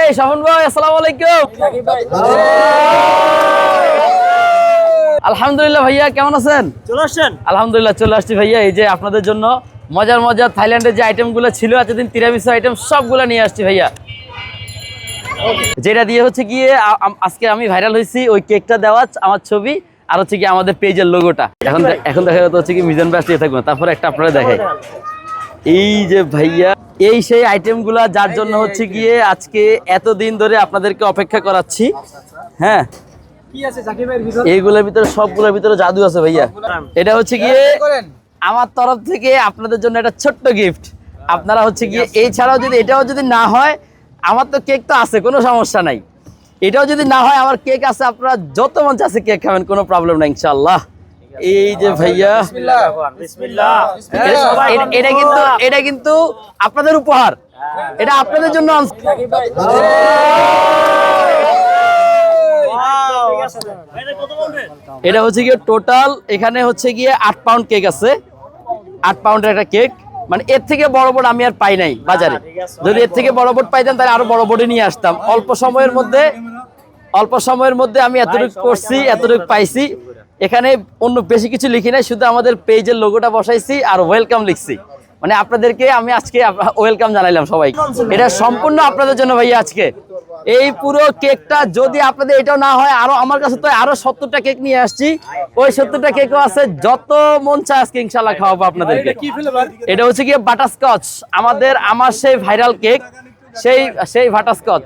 এই স্বপন ভাই আসসালামু আলাইকুম। আলহামদুলিল্লাহ ভাইয়া কেমন আছেন? চলে আসছেন? আলহামদুলিল্লাহ চলে আসছি ভাইয়া। এই যে আপনাদের জন্য মজার মজার থাইল্যান্ডের যে আইটেমগুলো ছিল এতদিন তিরামিসু আইটেম সবগুলো নিয়ে আসছি ভাইয়া। যেটা দিয়ে হচ্ছে গিয়ে আজকে আমি ভাইরাল হয়েছি ওই কেকটা দেওয়া আমার ছবি আর হচ্ছে কি আমাদের পেজের লোগোটা এখন এখন দেখা যাচ্ছে হচ্ছে কি মিজান ব্যাস দিয়ে থাকব। তারপরে একটা আপনারা দেখাই। এই যে ভাইয়া এই সেই আইটেমগুলা যার জন্য হচ্ছে গিয়ে আজকে এতদিন ধরে আপনাদেরকে অপেক্ষা করাচ্ছি। হ্যাঁ। এইগুলোর ভিতরে সবগুলোর ভিতরে জাদু আছে ভাইয়া। এটা হচ্ছে গিয়ে আমার তরফ থেকে আপনাদের জন্য একটা ছোট্ট গিফট আপনারা হচ্ছে গিয়ে এই ছাড়াও যদি এটাও যদি না হয় আমার তো কেক তো আছে কোনো সমস্যা নাই। এটাও যদি না হয় আমার কেক আছে আপনারা যত মন চাচ্ছে কেক খাবেন কোনো প্রবলেম নাই ইনশাল্লাহ এই যে ভাইয়া। এটা- এটা কিন্তু এটা কিন্তু আপনাদের উপহার। এটা আপনাদের জন্য এটা হচ্ছে গিয়ে টোটাল এখানে হচ্ছে গিয়ে আট পাউন্ড কেক আছে। আট পাউন্ডের একটা কেক মানে এর থেকে বড় বড় আমি আর পাই নাই বাজারে। যদি এর থেকে বড় বড় পাইতাম তাহলে আরও বড় বড় নিয়ে আসতাম। অল্প সময়ের মধ্যে অল্প সময়ের মধ্যে আমি এতটুকু করছি এতটুকু পাইছি। এখানে অন্য বেশি কিছু লিখি নাই শুধু আমাদের পেজের লোগোটা বসাইছি আর ওয়েলকাম লিখছি। মানে আপনাদেরকে আমি আজকে ওয়েলকাম জানাইলাম সবাই এটা সম্পূর্ণ আপনাদের জন্য ভাইয়া আজকে। এই পুরো কেকটা যদি আপনাদের এটাও না হয় আরও আমার কাছে তো আরও সত্তরটা কেক নিয়ে আসছি। ওই সত্তরটা কেকও আছে যত মন চায় আজকে ইনশাল্লাহ খাওয়াবো আপনাদেরকে। এটা হচ্ছে গিয়ে বাটারস্কচ আমাদের আমার সেই ভাইরাল কেক সেই সেই বাটারস্কচ